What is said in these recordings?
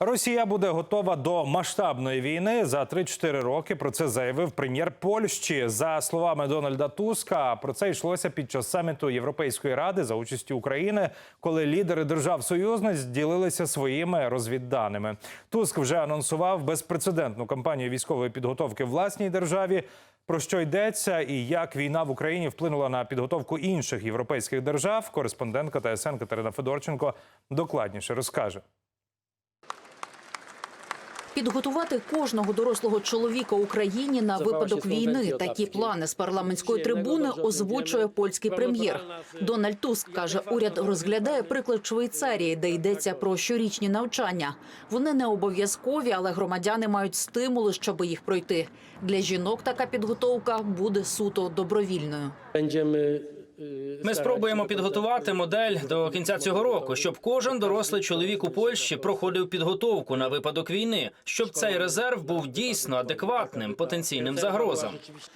Росія буде готова до масштабної війни за 3-4 роки. Про це заявив прем'єр Польщі. За словами Дональда Туска, про це йшлося під час саміту Європейської ради за участі України, коли лідери держав союзниць ділилися своїми розвідданими. Туск вже анонсував безпрецедентну кампанію військової підготовки власній державі. Про що йдеться і як війна в Україні вплинула на підготовку інших європейських держав? Кореспондентка ТСН Катерина Федорченко докладніше розкаже. Підготувати кожного дорослого чоловіка Україні на випадок війни. Такі плани з парламентської трибуни озвучує польський прем'єр. Дональд Туск каже, уряд розглядає приклад Швейцарії, де йдеться про щорічні навчання. Вони не обов'язкові, але громадяни мають стимули, щоб їх пройти. Для жінок така підготовка буде суто добровільною. Ми спробуємо підготувати модель до кінця цього року, щоб кожен дорослий чоловік у Польщі проходив підготовку на випадок війни, щоб цей резерв був дійсно адекватним потенційним загрозам.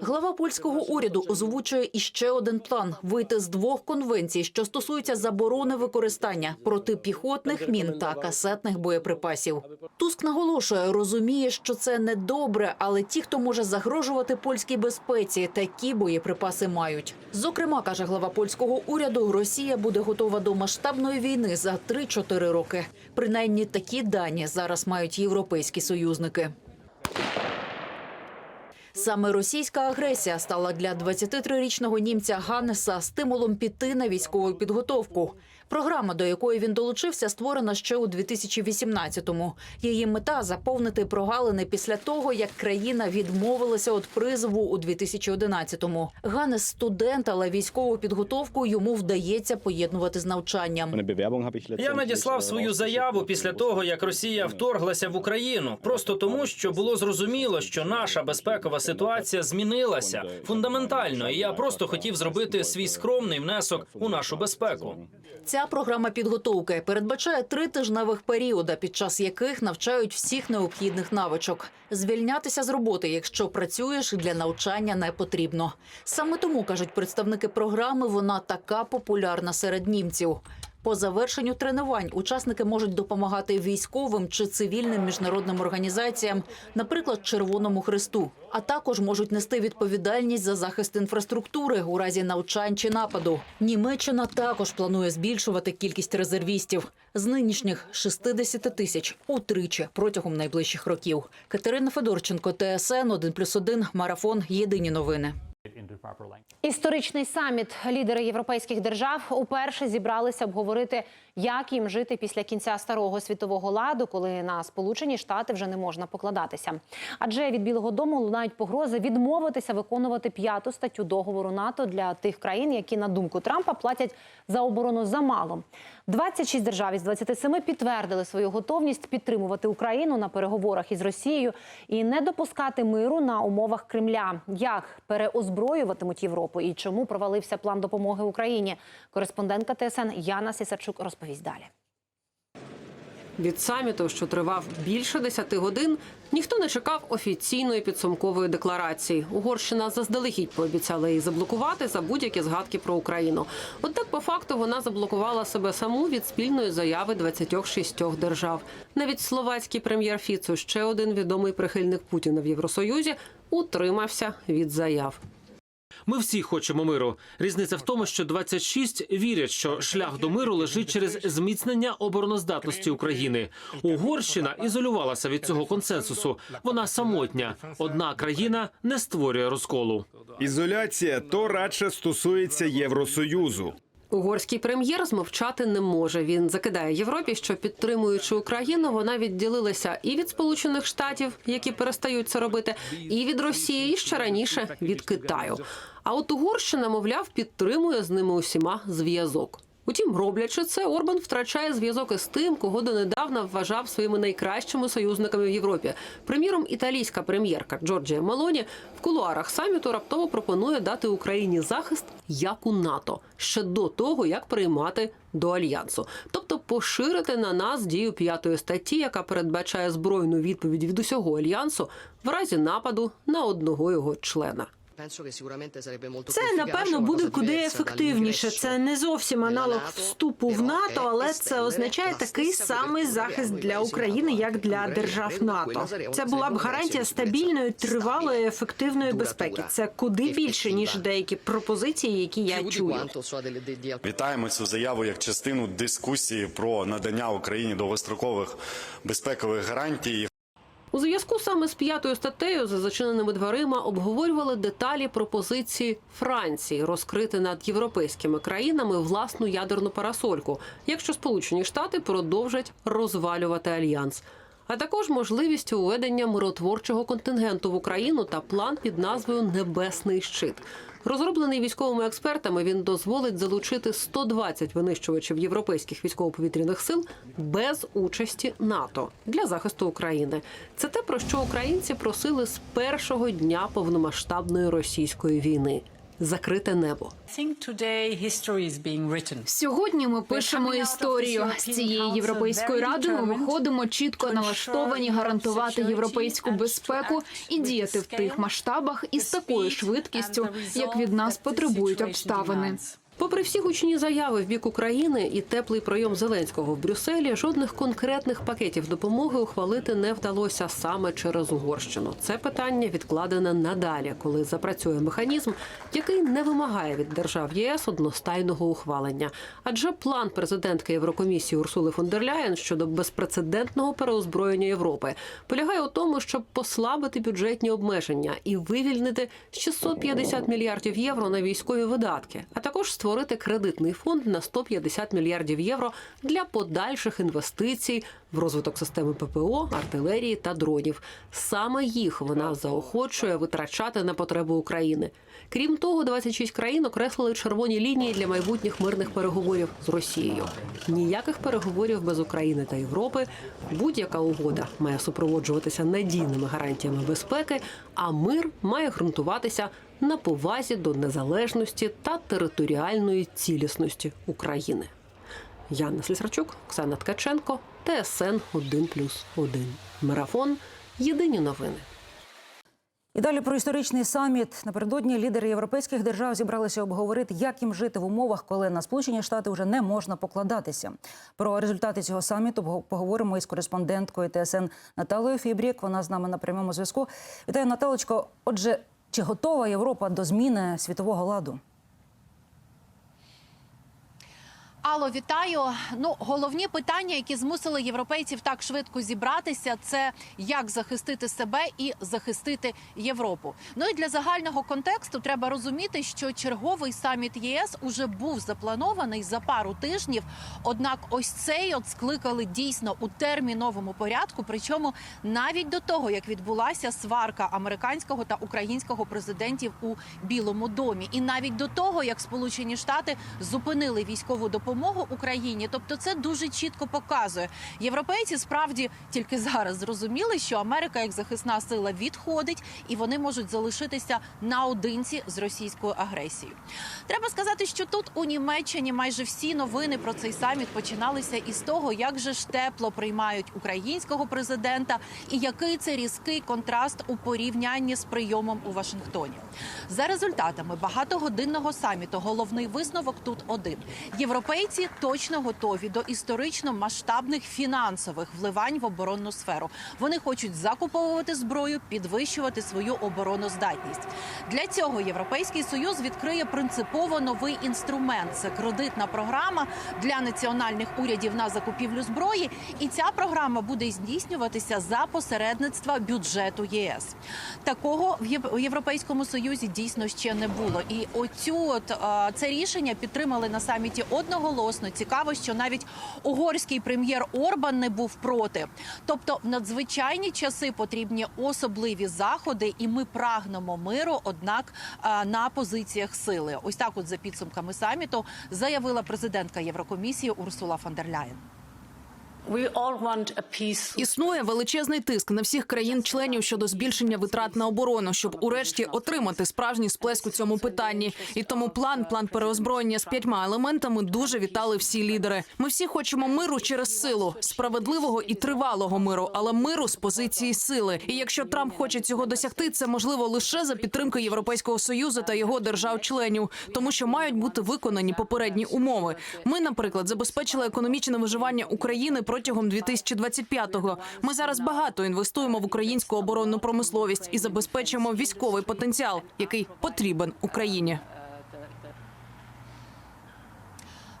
Глава польського уряду озвучує іще один план: вийти з двох конвенцій, що стосуються заборони використання протипіхотних мін та касетних боєприпасів. Туск наголошує, розуміє, що це не добре, але ті, хто може загрожувати польській безпеці, такі боєприпаси мають. Зокрема, каже глава польського уряду, Росія буде готова до масштабної війни за 3-4 роки. Принаймні такі дані зараз мають європейські союзники. Саме російська агресія стала для 23-річного німця Ганнеса стимулом піти на військову підготовку. Програма, до якої він долучився, створена ще у 2018-му. Її мета заповнити прогалини після того, як країна відмовилася від призову у 2011-му. Ганнес студент, але військову підготовку йому вдається поєднувати з навчанням. Я надіслав свою заяву після того, як Росія вторглася в Україну, просто тому, що було зрозуміло, що наша безпекова ситуація змінилася фундаментально, і я просто хотів зробити свій скромний внесок у нашу безпеку. Ця програма підготовки передбачає три тижневих періоди, під час яких навчають всіх необхідних навичок. Звільнятися з роботи, якщо працюєш, для навчання не потрібно. Саме тому кажуть представники програми, вона така популярна серед німців. По завершенню тренувань учасники можуть допомагати військовим чи цивільним міжнародним організаціям, наприклад, Червоному Христу, а також можуть нести відповідальність за захист інфраструктури у разі навчань чи нападу. Німеччина також планує збільшувати кількість резервістів з нинішніх 60 тисяч утричі протягом найближчих років. Катерина Федорченко, ТСН 1+,1, Марафон. Єдині новини. Історичний саміт лідери європейських держав уперше зібралися обговорити, як їм жити після кінця старого світового ладу, коли на Сполучені Штати вже не можна покладатися. Адже від Білого Дому лунають погрози відмовитися виконувати п'яту статтю договору НАТО для тих країн, які на думку Трампа платять за оборону замало. 26 держав із 27 підтвердили свою готовність підтримувати Україну на переговорах із Росією і не допускати миру на умовах Кремля. Як переозброюватимуть Європу і чому провалився план допомоги Україні? Кореспондентка ТСН Яна Сісарчук розповість далі. Від саміту, що тривав більше 10 годин, ніхто не чекав офіційної підсумкової декларації. Угорщина заздалегідь пообіцяла її заблокувати за будь-які згадки про Україну. Однак, по факту, вона заблокувала себе саму від спільної заяви 26 держав. Навіть словацький прем'єр Фіцу, ще один відомий прихильник Путіна в Євросоюзі, утримався від заяв. Ми всі хочемо миру. Різниця в тому, що 26 вірять, що шлях до миру лежить через зміцнення обороноздатності України. Угорщина ізолювалася від цього консенсусу. Вона самотня. Одна країна не створює розколу. Ізоляція то радше стосується Євросоюзу. Угорський прем'єр змовчати не може. Він закидає Європі, що підтримуючи Україну, вона відділилася і від Сполучених Штатів, які перестають це робити, і від Росії, і ще раніше від Китаю. А от Угорщина, мовляв, підтримує з ними усіма зв'язок. Утім, роблячи це, Орбан втрачає зв'язок із тим, кого донедавна вважав своїми найкращими союзниками в Європі. Приміром, італійська прем'єрка Джорджія Мелоні в кулуарах саміту раптово пропонує дати Україні захист як у НАТО ще до того, як приймати до альянсу, тобто поширити на нас дію п'ятої статті, яка передбачає збройну відповідь від усього альянсу в разі нападу на одного його члена. Це напевно буде куди ефективніше. Це не зовсім аналог вступу в НАТО, але це означає такий самий захист для України, як для держав НАТО. Це була б гарантія стабільної, тривалої, ефективної безпеки. Це куди більше ніж деякі пропозиції, які я чую. Вітаємо цю заяву як частину дискусії про надання Україні довгострокових безпекових гарантій. У зв'язку саме з п'ятою статтею за зачиненими дверима обговорювали деталі пропозиції Франції розкрити над європейськими країнами власну ядерну парасольку, якщо Сполучені Штати продовжать розвалювати альянс. А також можливість уведення миротворчого контингенту в Україну та план під назвою Небесний щит. Розроблений військовими експертами, він дозволить залучити 120 винищувачів європейських військово-повітряних сил без участі НАТО для захисту України. Це те, про що українці просили з першого дня повномасштабної російської війни закрите небо. Сьогодні ми пишемо історію з цієї європейської ради. Ми виходимо чітко налаштовані гарантувати європейську безпеку і діяти в тих масштабах і з такою швидкістю, як від нас потребують обставини. Попри всі гучні заяви в бік України і теплий прийом Зеленського в Брюсселі, жодних конкретних пакетів допомоги ухвалити не вдалося саме через Угорщину. Це питання відкладене надалі, коли запрацює механізм, який не вимагає від держав ЄС одностайного ухвалення. Адже план президентки Єврокомісії Урсули фон дер Ляєн щодо безпрецедентного переозброєння Європи полягає у тому, щоб послабити бюджетні обмеження і вивільнити 650 мільярдів євро на військові видатки, а також створити кредитний фонд на 150 мільярдів євро для подальших інвестицій в розвиток системи ППО, артилерії та дронів. Саме їх вона заохочує витрачати на потреби України. Крім того, 26 країн окреслили червоні лінії для майбутніх мирних переговорів з Росією. Ніяких переговорів без України та Європи. Будь-яка угода має супроводжуватися надійними гарантіями безпеки, а мир має ґрунтуватися на повазі до незалежності та територіальної цілісності України. Яна Слісарчук, Оксана Ткаченко, ТСН 1+,1. Марафон. Єдині новини. І далі про історичний саміт. Напередодні лідери європейських держав зібралися обговорити, як їм жити в умовах, коли на Сполучені Штати вже не можна покладатися. Про результати цього саміту поговоримо із кореспонденткою ТСН Наталою Фібрік. Вона з нами на прямому зв'язку. Вітаю, Наталочко. Отже, чи готова Європа до зміни світового ладу? Алло, вітаю. Ну, головні питання, які змусили європейців так швидко зібратися, це як захистити себе і захистити Європу. Ну і для загального контексту треба розуміти, що черговий саміт ЄС уже був запланований за пару тижнів. Однак, ось цей от скликали дійсно у терміновому порядку. Причому навіть до того, як відбулася сварка американського та українського президентів у Білому домі, і навіть до того, як Сполучені Штати зупинили військову допомогу Україні. Тобто, це дуже чітко показує. Європейці справді тільки зараз зрозуміли, що Америка як захисна сила відходить, і вони можуть залишитися наодинці з російською агресією. Треба сказати, що тут у Німеччині майже всі новини про цей саміт починалися із того, як же ж тепло приймають українського президента, і який це різкий контраст у порівнянні з прийомом у Вашингтоні. За результатами багатогодинного саміту головний висновок тут один: європейці точно готові до історично масштабних фінансових вливань в оборонну сферу. Вони хочуть закуповувати зброю, підвищувати свою обороноздатність. Для цього європейський союз відкриє принципово новий інструмент. Це кредитна програма для національних урядів на закупівлю зброї. І ця програма буде здійснюватися за посередництва бюджету ЄС. Такого в європейському союзі дійсно ще не було. І оцю от це рішення підтримали на саміті одноголосно. Цікаво, що навіть угорський прем'єр Орбан не був проти. Тобто, в надзвичайні часи потрібні особливі заходи, і ми прагнемо миру. Однак е, на позиціях сили, ось так, от за підсумками саміту, заявила президентка Єврокомісії Урсула фон дер Ляєн. Існує величезний тиск на всіх країн-членів щодо збільшення витрат на оборону, щоб урешті отримати справжній сплеск у цьому питанні. І тому план, план переозброєння з п'ятьма елементами дуже вітали всі лідери. Ми всі хочемо миру через силу, справедливого і тривалого миру, але миру з позиції сили. І якщо Трамп хоче цього досягти, це можливо лише за підтримки Європейського союзу та його держав-членів, тому що мають бути виконані попередні умови. Ми, наприклад, забезпечили економічне виживання України протягом 2025-го. Ми зараз багато інвестуємо в українську оборонну промисловість і забезпечуємо військовий потенціал, який потрібен Україні.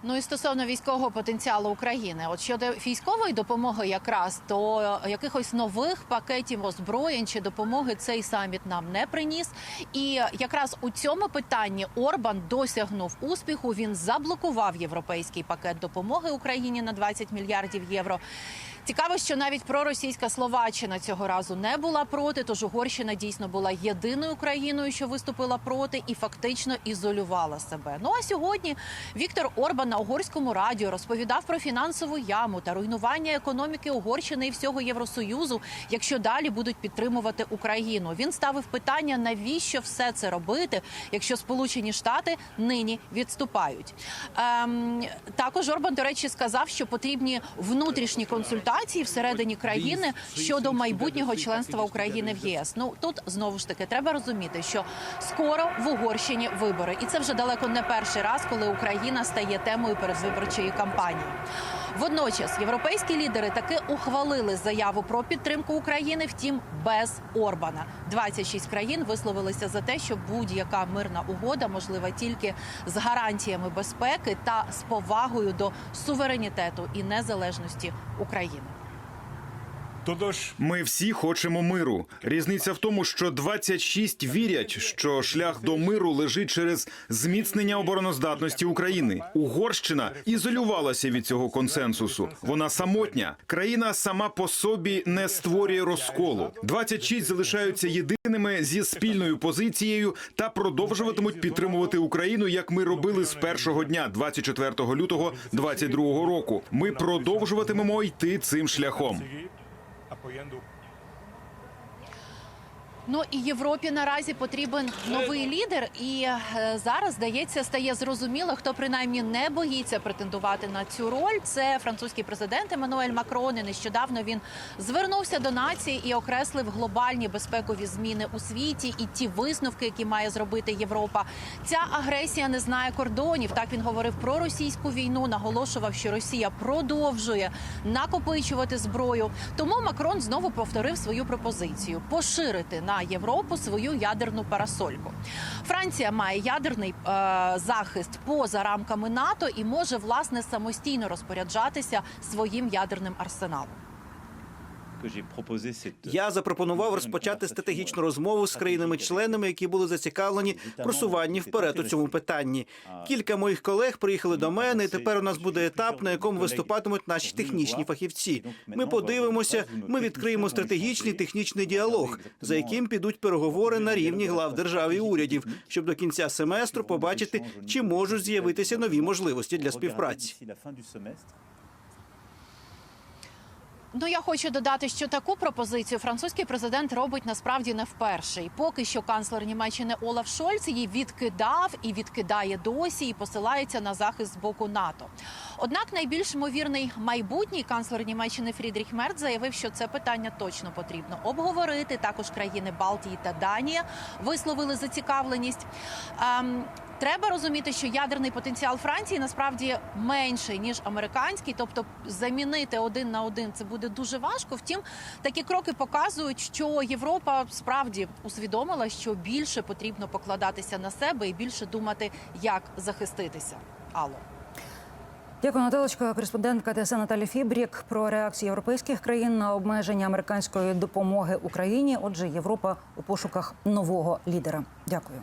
Ну і стосовно військового потенціалу України, от щодо військової допомоги, якраз то якихось нових пакетів озброєнь чи допомоги цей саміт нам не приніс. І якраз у цьому питанні Орбан досягнув успіху. Він заблокував європейський пакет допомоги Україні на 20 мільярдів євро. Цікаво, що навіть проросійська Словаччина цього разу не була проти. Тож Угорщина дійсно була єдиною країною, що виступила проти, і фактично ізолювала себе. Ну а сьогодні Віктор Орбан на угорському радіо розповідав про фінансову яму та руйнування економіки Угорщини і всього Євросоюзу, якщо далі будуть підтримувати Україну. Він ставив питання, навіщо все це робити, якщо Сполучені Штати нині відступають. Ем, також Орбан, до речі, сказав, що потрібні внутрішні консультації всередині країни щодо майбутнього членства України в єС. Ну тут знову ж таки треба розуміти, що скоро в Угорщині вибори, і це вже далеко не перший раз, коли Україна стає темою передвиборчої кампанії. Водночас європейські лідери таки ухвалили заяву про підтримку України, втім без Орбана. 26 країн висловилися за те, що будь-яка мирна угода можлива тільки з гарантіями безпеки та з повагою до суверенітету і незалежності України. Ми всі хочемо миру. Різниця в тому, що 26 вірять, що шлях до миру лежить через зміцнення обороноздатності України. Угорщина ізолювалася від цього консенсусу. Вона самотня. Країна сама по собі не створює розколу. 26 залишаються єдиними зі спільною позицією та продовжуватимуть підтримувати Україну, як ми робили з першого дня, 24 лютого 2022 року. Ми продовжуватимемо йти цим шляхом. apoyando Ну і Європі наразі потрібен новий лідер, і е, зараз здається стає зрозуміло, хто принаймні не боїться претендувати на цю роль. Це французький президент Еммануель Макрон. І нещодавно він звернувся до нації і окреслив глобальні безпекові зміни у світі і ті висновки, які має зробити Європа. Ця агресія не знає кордонів. Так він говорив про російську війну, наголошував, що Росія продовжує накопичувати зброю. Тому Макрон знову повторив свою пропозицію поширити на Європу свою ядерну парасольку. Франція має ядерний е, захист поза рамками НАТО і може власне самостійно розпоряджатися своїм ядерним арсеналом. Я запропонував розпочати стратегічну розмову з країнами-членами, які були зацікавлені просуванні вперед у цьому питанні. Кілька моїх колег приїхали до мене. і Тепер у нас буде етап, на якому виступатимуть наші технічні фахівці. Ми подивимося. Ми відкриємо стратегічний технічний діалог, за яким підуть переговори на рівні глав держав і урядів, щоб до кінця семестру побачити, чи можуть з'явитися нові можливості для співпраці. Ну я хочу додати, що таку пропозицію французький президент робить насправді не вперше. І поки що канцлер Німеччини Олаф Шольц її відкидав і відкидає досі, і посилається на захист з боку НАТО. Однак найбільш ймовірний майбутній канцлер Німеччини Фрідріх Мерц заявив, що це питання точно потрібно обговорити. Також країни Балтії та Данія висловили зацікавленість. Треба розуміти, що ядерний потенціал Франції насправді менший ніж американський, тобто замінити один на один це буде дуже важко. Втім, такі кроки показують, що Європа справді усвідомила, що більше потрібно покладатися на себе і більше думати, як захиститися. Алло. Дякую, Наталочка. Кореспондентка ТСН Наталі Фібрік про реакцію європейських країн на обмеження американської допомоги Україні. Отже, Європа у пошуках нового лідера. Дякую.